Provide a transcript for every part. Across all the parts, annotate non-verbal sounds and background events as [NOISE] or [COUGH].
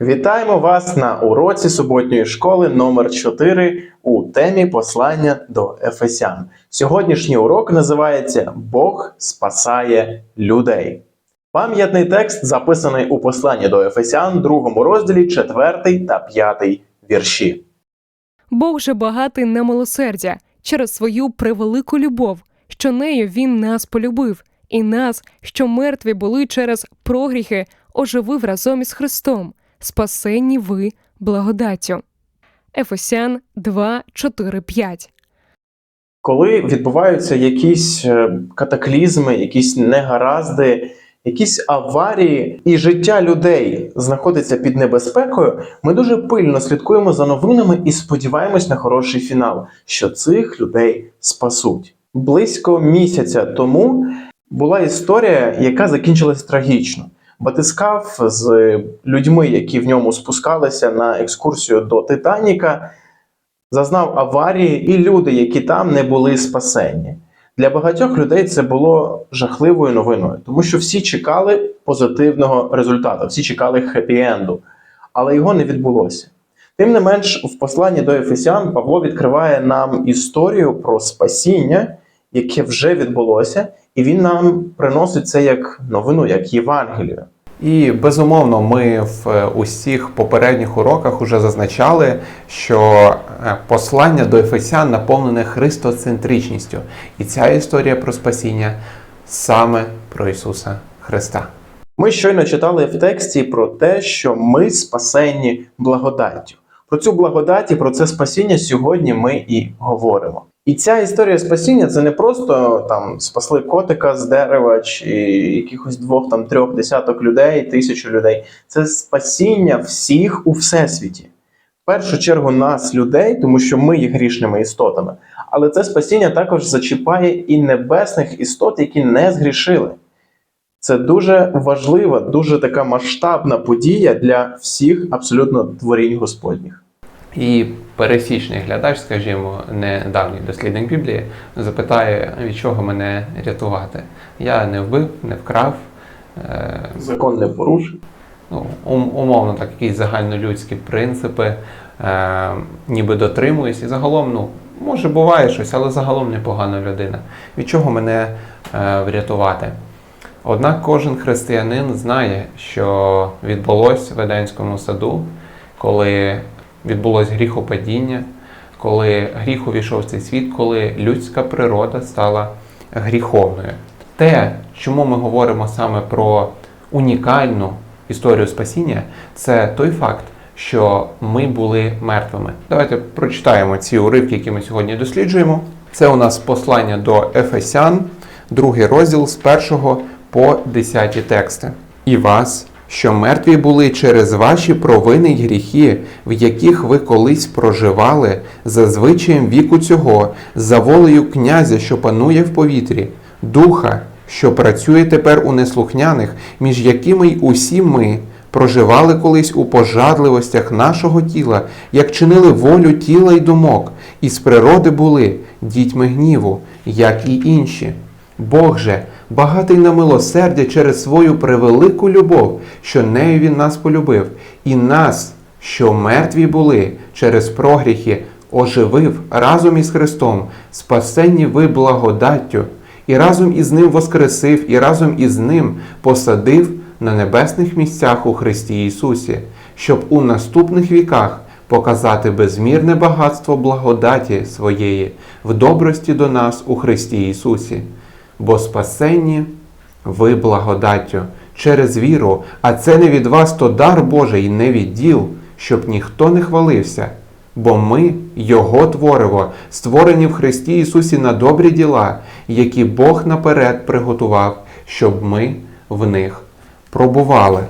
Вітаємо вас на уроці суботньої школи номер 4 у темі послання до Ефесян. Сьогоднішній урок називається Бог спасає людей. Пам'ятний текст записаний у посланні до Ефесян, другому розділі, 4 та 5 вірші. Бог же багатий на милосердя через свою превелику любов, що нею він нас полюбив, і нас, що мертві були через прогріхи, оживив разом із Христом, спасенні ви благодаттю. Ефесян 2, 4, 5 Коли відбуваються якісь е, катаклізми, якісь негаразди, якісь аварії, і життя людей знаходиться під небезпекою, ми дуже пильно слідкуємо за новинами і сподіваємось на хороший фінал, що цих людей спасуть. Близько місяця тому була історія, яка закінчилась трагічно. Батискаф з людьми, які в ньому спускалися на екскурсію до Титаніка, зазнав аварії, і люди, які там не були спасені. Для багатьох людей це було жахливою новиною, тому що всі чекали позитивного результату, всі чекали хеппі-енду, але його не відбулося. Тим не менш, в посланні до Ефесян Павло відкриває нам історію про спасіння, яке вже відбулося, і він нам приносить це як новину, як Євангелію. І безумовно, ми в е, усіх попередніх уроках вже зазначали, що е, послання до Ефесян наповнене христоцентричністю. І ця історія про спасіння саме про Ісуса Христа. Ми щойно читали в тексті про те, що ми спасені благодаттю. Про цю благодать і про це спасіння сьогодні ми і говоримо. І ця історія спасіння це не просто там спасли котика з дерева чи якихось двох там трьох десяток людей, тисячу людей. Це спасіння всіх у всесвіті. В першу чергу нас, людей, тому що ми є грішними істотами. Але це спасіння також зачіпає і небесних істот, які не згрішили. Це дуже важлива, дуже така масштабна подія для всіх абсолютно творінь Господніх. І пересічний глядач, скажімо, не давній дослідник Біблії, запитає, від чого мене рятувати. Я не вбив, не вкрав. е, Закон не порушив. ну, умовно так, якісь загальнолюдські принципи, е, ніби дотримуюсь. І загалом, ну, може, буває щось, але загалом непогана людина. Від чого мене е, врятувати? Однак кожен християнин знає, що відбулось в Едемському саду, коли відбулось гріхопадіння, коли гріх увійшов в цей світ, коли людська природа стала гріховною. Те, чому ми говоримо саме про унікальну історію спасіння, це той факт, що ми були мертвими. Давайте прочитаємо ці уривки, які ми сьогодні досліджуємо. Це у нас послання до Ефесян, другий розділ з 1 по 10 тексти. І вас, що мертві були через ваші провини й гріхи, в яких ви колись проживали, за звичаєм віку цього, за волею князя, що панує в повітрі, духа, що працює тепер у неслухняних, між якими й усі ми проживали колись у пожадливостях нашого тіла, як чинили волю тіла й думок, і з природи були дітьми гніву, як і інші. Бог же, багатий на милосердя через свою превелику любов, що нею він нас полюбив, і нас, що мертві були через прогріхи, оживив разом із Христом, спасенні ви благодаттю, і разом із Ним воскресив, і разом із Ним посадив на небесних місцях у Христі Ісусі, щоб у наступних віках показати безмірне багатство благодаті своєї в добрості до нас у Христі Ісусі. Бо спасенні ви благодаттю через віру, а це не від вас, то дар Божий, не від діл, щоб ніхто не хвалився. Бо ми, Його твориво, створені в Христі Ісусі на добрі діла, які Бог наперед приготував, щоб ми в них пробували.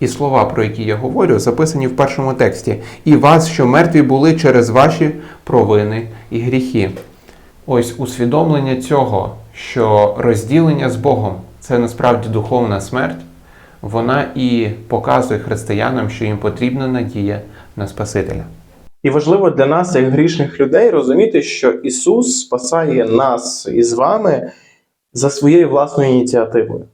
І слова, про які я говорю, записані в першому тексті. І вас, що мертві були через ваші провини і гріхи. Ось усвідомлення цього, що розділення з Богом це насправді духовна смерть, вона і показує християнам, що їм потрібна надія на Спасителя. І важливо для нас, як грішних людей, розуміти, що Ісус спасає нас із вами за своєю власною ініціативою.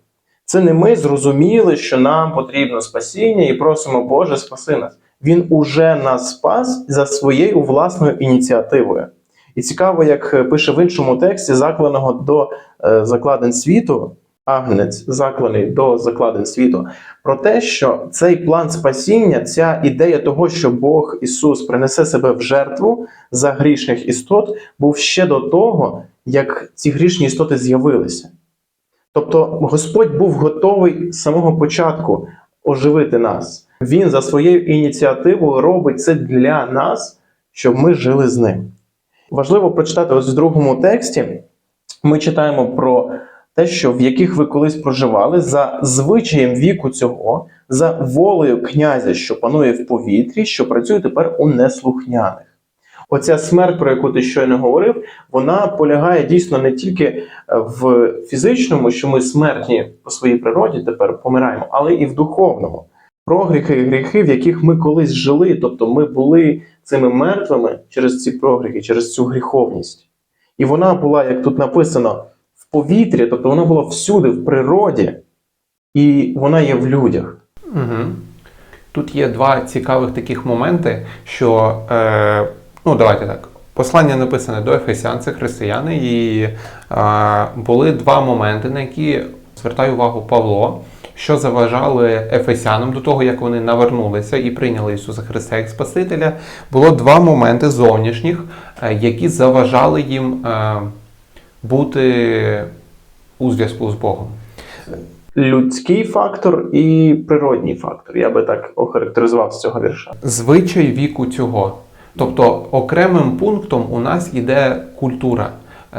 Це не ми зрозуміли, що нам потрібно спасіння і просимо Боже, спаси нас. Він уже нас спас за своєю власною ініціативою. І цікаво, як е, пише в іншому тексті, закланого до е, закладин світу, агнець закланий до закладин світу, про те, що цей план спасіння, ця ідея того, що Бог Ісус принесе себе в жертву за грішних істот, був ще до того, як ці грішні істоти з'явилися. Тобто Господь був готовий з самого початку оживити нас. Він за своєю ініціативою робить це для нас, щоб ми жили з ним. Важливо прочитати ось в другому тексті. Ми читаємо про те, що в яких ви колись проживали за звичаєм віку цього, за волею князя, що панує в повітрі, що працює тепер у неслухняних. Оця смерть, про яку ти щойно говорив, вона полягає дійсно не тільки е, в фізичному, що ми смертні по своїй природі тепер помираємо, але і в духовному. Прогріхи і гріхи, в яких ми колись жили, тобто ми були цими мертвими через ці прогріхи, через цю гріховність. І вона була, як тут написано, в повітрі, тобто вона була всюди, в природі, і вона є в людях. Угу. Тут є два цікавих таких моменти, що е, ну давайте так. Послання написане до Ефесян, це християни, і е, були два моменти, на які звертає увагу Павло, що заважали Ефесянам до того, як вони навернулися і прийняли Ісуса Христа як Спасителя. Було два моменти зовнішніх, е, які заважали їм е, бути у зв'язку з Богом. Людський фактор і природній фактор. Я би так охарактеризував з цього вірша. звичай віку цього. Тобто окремим пунктом у нас йде культура,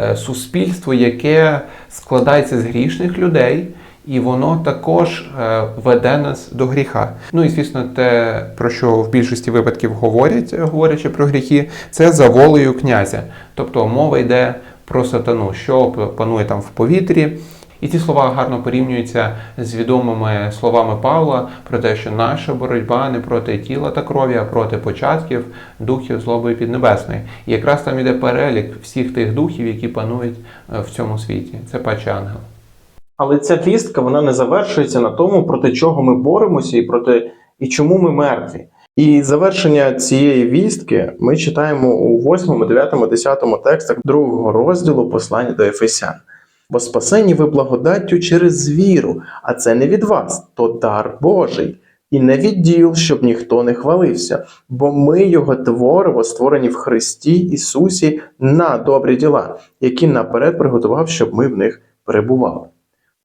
е, суспільство, яке складається з грішних людей, і воно також е, веде нас до гріха. Ну і звісно, те, про що в більшості випадків говорять, говорячи про гріхи, це за волею князя. Тобто мова йде про сатану, що панує там в повітрі. І ці слова гарно порівнюються з відомими словами Павла про те, що наша боротьба не проти тіла та крові, а проти початків духів злоби піднебесної. І якраз там іде перелік всіх тих духів, які панують е, в цьому світі. Це паче ангел. Але ця вістка вона не завершується на тому, проти чого ми боремося і проти і чому ми мертві. І завершення цієї вістки ми читаємо у 8, 9, 10 текстах другого розділу послання до Ефесян. Бо спасені ви благодаттю через віру, а це не від вас, то дар Божий, і не від діл, щоб ніхто не хвалився, бо ми його твориво створені в Христі Ісусі на добрі діла, які наперед приготував, щоб ми в них перебували.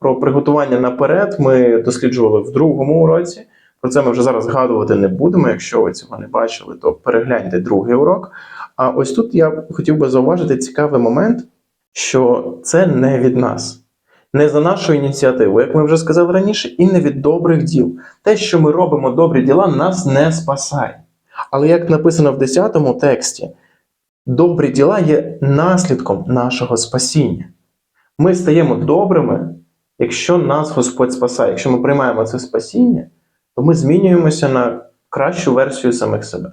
Про приготування наперед ми досліджували в другому уроці. Про це ми вже зараз згадувати не будемо. Якщо ви цього не бачили, то перегляньте другий урок. А ось тут я хотів би зауважити цікавий момент, що це не від нас, не за нашу ініціативу, як ми вже сказали раніше, і не від добрих діл. Те, що ми робимо добрі діла, нас не спасає. Але як написано в 10 тексті, добрі діла є наслідком нашого спасіння. Ми стаємо добрими, якщо нас Господь спасає. Якщо ми приймаємо це спасіння, то ми змінюємося на кращу версію самих себе.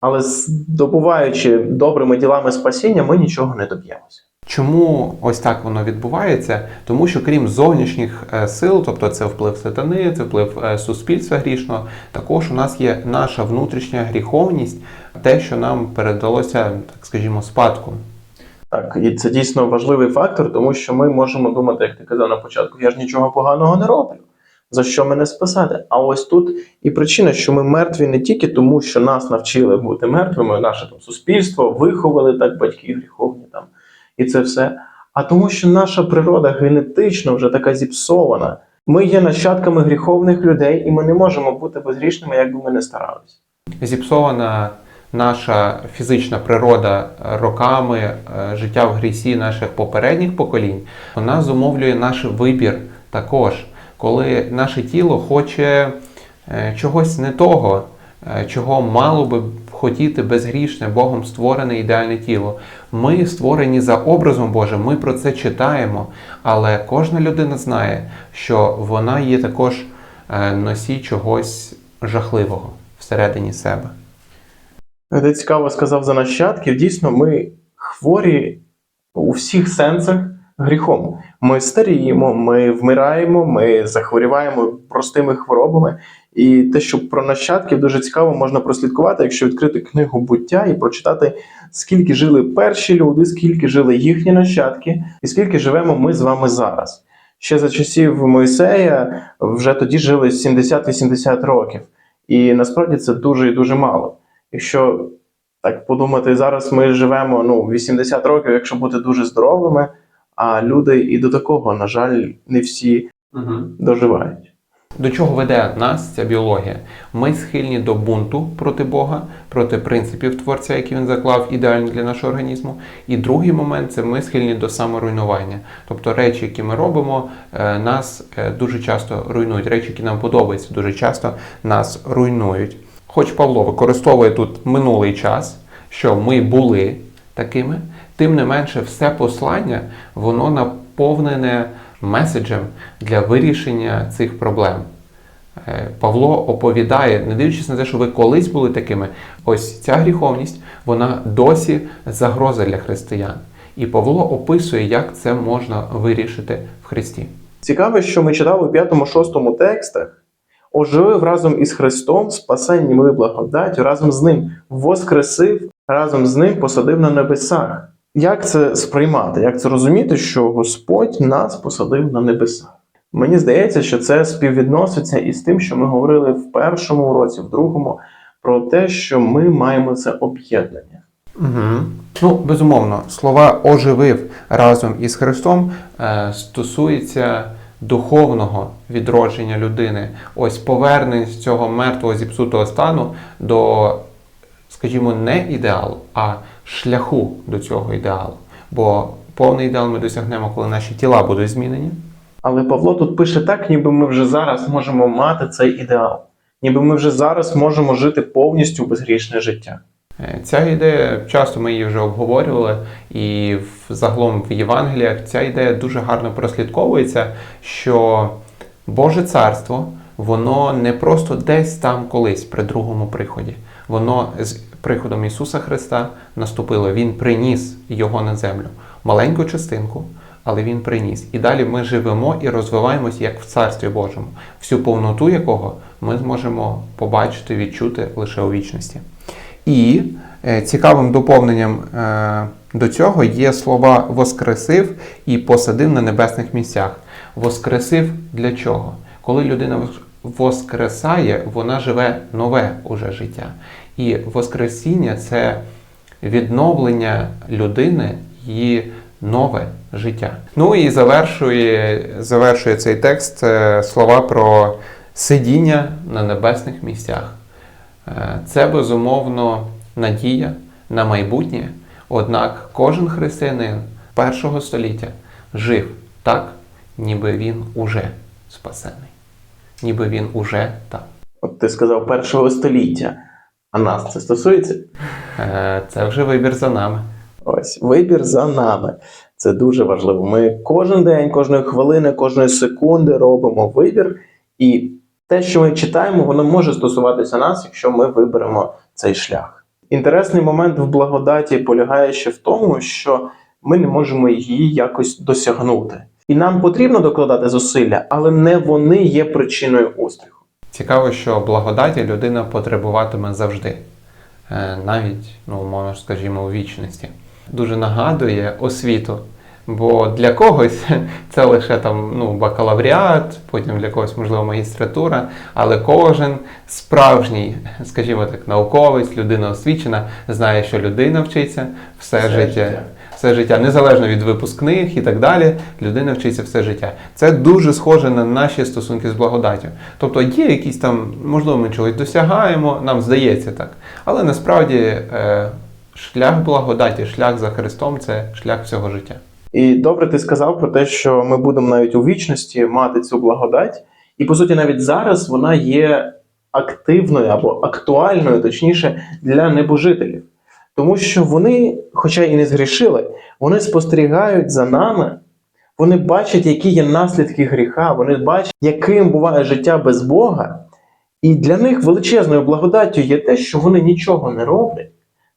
Але здобуваючи добрими ділами спасіння, ми нічого не доб'ємося. Чому ось так воно відбувається? Тому що крім зовнішніх е, сил, тобто це вплив сатани, це вплив е, суспільства грішного, також у нас є наша внутрішня гріховність, те, що нам передалося, так скажімо, спадком. Так, і це дійсно важливий фактор, тому що ми можемо думати, як ти казав на початку, я ж нічого поганого не роблю. За що мене спасати? А ось тут і причина, що ми мертві не тільки тому, що нас навчили бути мертвими, наше там суспільство, виховали так батьки гріховні там і це все. А тому, що наша природа генетично вже така зіпсована. Ми є нащадками гріховних людей, і ми не можемо бути безгрішними, як би ми не старалися. Зіпсована наша фізична природа роками е, життя в грісі наших попередніх поколінь, вона зумовлює наш вибір також, коли наше тіло хоче е, чогось не того, е, чого мало би хотіти безгрішне, Богом створене ідеальне тіло. Ми створені за образом Божим, ми про це читаємо, але кожна людина знає, що вона є також е, носій чогось жахливого всередині себе. Ти цікаво сказав за нащадків. Дійсно, ми хворі у всіх сенсах гріхом. Ми старіємо, ми вмираємо, ми захворіваємо простими хворобами. І те, що про нащадків дуже цікаво можна прослідкувати, якщо відкрити книгу буття і прочитати, скільки жили перші люди, скільки жили їхні нащадки, і скільки живемо ми з вами зараз. Ще за часів Мойсея вже тоді жили 70-80 років. І насправді це дуже і дуже мало. Якщо так подумати, зараз ми живемо ну, 80 років, якщо бути дуже здоровими, а люди і до такого, на жаль, не всі Угу. доживають. До чого веде нас ця біологія? Ми схильні до бунту проти Бога, проти принципів творця, які він заклав ідеальні для нашого організму. І другий момент це ми схильні до саморуйнування. Тобто речі, які ми робимо, е, нас е, дуже часто руйнують. Речі, які нам подобаються, дуже часто нас руйнують. Хоч Павло використовує тут минулий час, що ми були такими, тим не менше, все послання воно наповнене меседжем для вирішення цих проблем. Е, Павло оповідає, не дивлячись на те, що ви колись були такими, ось ця гріховність, вона досі загроза для християн. І Павло описує, як це можна вирішити в Христі. Цікаво, що ми читали у 5-6 текстах, оживив разом із Христом, спасенням і благодаттю, разом з ним воскресив, разом з ним посадив на небесах. Як це сприймати? Як це розуміти, що Господь нас посадив на небесах? Мені здається, що це співвідноситься із тим, що ми говорили в першому уроці, в другому, про те, що ми маємо це об'єднання. Угу. Ну, безумовно, слова оживив разом із Христом е, стосується духовного відродження людини. Ось повернення з цього мертвого зіпсутого стану до, скажімо, не ідеалу, а шляху до цього ідеалу. Бо повний ідеал ми досягнемо, коли наші тіла будуть змінені. Але Павло тут пише так, ніби ми вже зараз можемо мати цей ідеал, ніби ми вже зараз можемо жити повністю безгрішне життя. Е, Ця ідея, часто ми її вже обговорювали, і загалом в Євангеліях ця ідея дуже гарно прослідковується, що Боже царство, воно не просто десь там колись при другому приході. Воно з приходом Ісуса Христа наступило. Він приніс його на землю. Маленьку частинку, але Він приніс. І далі ми живемо і розвиваємось як в Царстві Божому, всю повноту якого ми зможемо побачити, відчути лише у вічності. І е, цікавим доповненням е, до цього є слова воскресив і посадив на небесних місцях. Воскресив для чого? Коли людина воскресає, вона живе нове уже життя. І Воскресіння це відновлення людини її нове життя. Ну і завершує, завершує цей текст е, слова про сидіння на небесних місцях. Е, Це безумовно надія на майбутнє. Однак кожен християнин першого століття жив так, ніби він уже спасений, ніби він уже там. От ти сказав першого століття, а нас це стосується? Е, Це вже вибір за нами. Ось вибір за нами. Це дуже важливо. Ми кожен день, кожної хвилини, кожної секунди робимо вибір, і те, що ми читаємо, воно може стосуватися нас, якщо ми виберемо цей шлях. Інтересний момент в благодаті полягає ще в тому, що ми не можемо її якось досягнути. І нам потрібно докладати зусилля, але не вони є причиною успіху. Цікаво, що благодаті людина потребуватиме завжди, Е, навіть, ну, умовно скажімо, у вічності. Дуже нагадує освіту. Бо для когось [LAUGHS] це лише там ну, бакалавріат, потім для когось, можливо, магістратура, але кожен справжній, скажімо так, науковець, людина освічена, знає, що людина вчиться все, Все життя. життя. Все життя, незалежно від випускних і так далі, людина вчиться все життя. Це дуже схоже на наші стосунки з благодаттю. Тобто є якісь там, можливо, ми чогось досягаємо, нам здається так. Але насправді е, шлях благодаті, шлях за Христом це шлях всього життя. І добре ти сказав про те, що ми будемо навіть у вічності мати цю благодать, і по суті, навіть зараз вона є активною або актуальною, точніше, для небожителів. Тому що вони, хоча і не згрішили, вони спостерігають за нами, вони бачать, які є наслідки гріха, вони бачать, яким буває життя без Бога. І для них величезною благодаттю є те, що вони нічого не роблять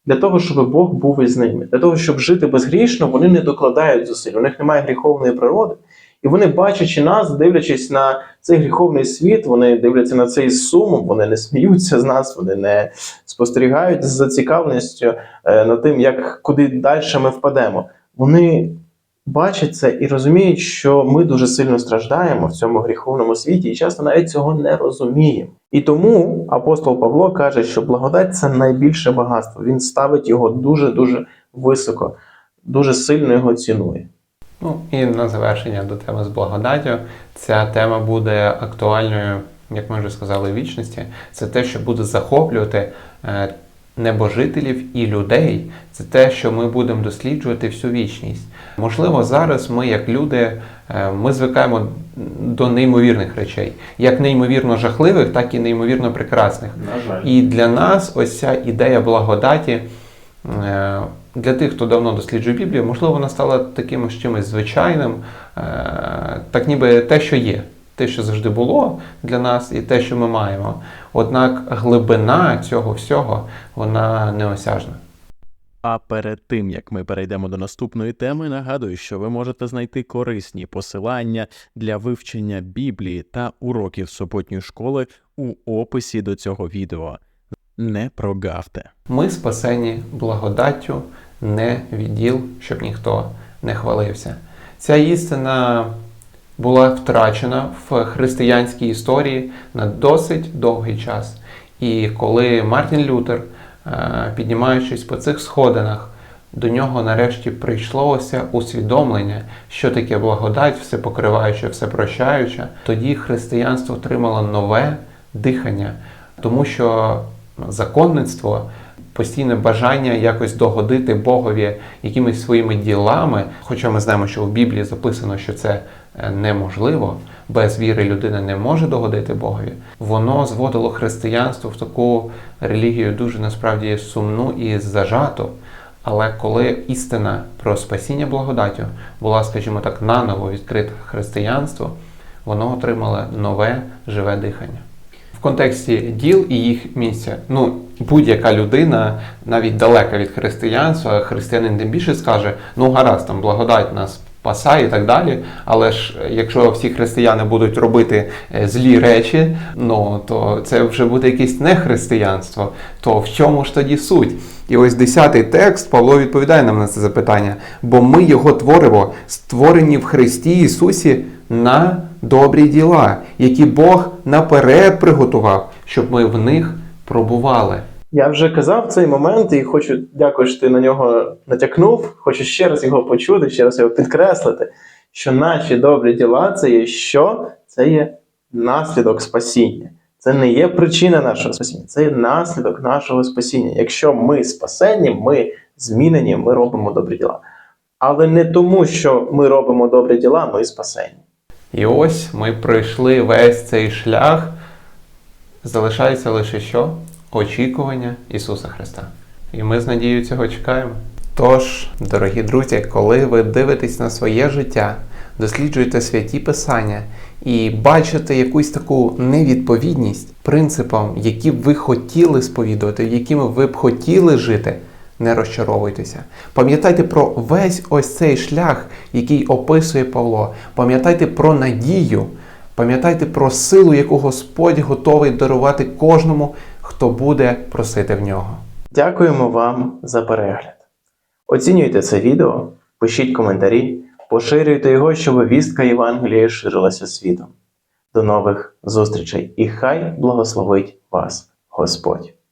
для того, щоб Бог був із ними. Для того, щоб жити безгрішно, вони не докладають зусиль, у них немає гріховної природи. І вони, бачачи нас, дивлячись на цей гріховний світ, вони дивляться на цей сумом, вони не сміються з нас, вони не спостерігають з зацікавленістю е, над тим, як куди далі ми впадемо. Вони бачать це і розуміють, що ми дуже сильно страждаємо в цьому гріховному світі, і часто навіть цього не розуміємо. І тому апостол Павло каже, що благодать це найбільше багатство. Він ставить його дуже дуже високо, дуже сильно його цінує. Ну і на завершення до теми з благодаттю. Ця тема буде актуальною, як ми вже сказали, вічності. Це те, що буде захоплювати е, небожителів і людей. Це те, що ми будемо досліджувати всю вічність. Можливо, зараз ми, як люди, е, ми звикаємо до неймовірних речей, як неймовірно жахливих, так і неймовірно прекрасних. На жаль. І для нас ось ця ідея благодаті, е, для тих, хто давно досліджує Біблію, можливо, вона стала таким чимось звичайним, е, так ніби те, що є, те, що завжди було для нас, і те, що ми маємо. Однак глибина цього всього, вона неосяжна. А перед тим як ми перейдемо до наступної теми, нагадую, що ви можете знайти корисні посилання для вивчення Біблії та уроків суботньої школи у описі до цього відео. Не прогавте. Ми спасені благодаттю, не відділ, щоб ніхто не хвалився. Ця істина була втрачена в християнській історії на досить довгий час. І коли Мартін Лютер, е, піднімаючись по цих сходинах, до нього нарешті прийшлося усвідомлення, що таке благодать, все покриваюче, все прощаюче, тоді християнство отримало нове дихання, тому що законництво, постійне бажання якось догодити Богові якимись своїми ділами, хоча ми знаємо, що в Біблії записано, що це е, неможливо, без віри людина не може догодити Богові, воно зводило християнство в таку релігію дуже насправді сумну і зажату. Але коли істина про спасіння благодаттю була, скажімо так, наново відкрита християнство, воно отримало нове живе дихання. Контексті діл і їх місця, ну будь-яка людина, навіть далека від християнства, християнин тим більше скаже: ну гаразд, там благодать нас спасає і так далі. Але ж е, якщо всі християни будуть робити е, злі речі, ну то це вже буде якесь нехристиянство. То в чому ж тоді суть? І ось десятий текст Павло відповідає нам на це запитання, бо ми його творимо, створені в Христі Ісусі на добрі діла, які Бог наперед приготував, щоб ми в них пробували. Я вже казав цей момент і хочу, дякую, що ти на нього натякнув. Хочу ще раз його почути, ще раз його підкреслити. Що наші добрі діла це є що? Це є наслідок спасіння. Це не є причина нашого спасіння, це є наслідок нашого спасіння. Якщо ми спасені, ми змінені, ми робимо добрі діла. Але не тому, що ми робимо добрі діла, ми спасені. І ось ми пройшли весь цей шлях. Залишається лише що? Очікування Ісуса Христа. І ми з надією цього чекаємо. Тож, дорогі друзі, коли ви дивитесь на своє життя, досліджуєте святі писання і бачите якусь таку невідповідність принципам, які б ви хотіли сповідувати, якими ви б хотіли жити, не розчаровуйтеся. Пам'ятайте про весь ось цей шлях, який описує Павло. Пам'ятайте про надію, пам'ятайте про силу, яку Господь готовий дарувати кожному, хто буде просити в нього. Дякуємо вам за перегляд. Оцінюйте це відео, пишіть коментарі, поширюйте його, щоб вістка Євангелія ширилася світом. До нових зустрічей і хай благословить вас Господь!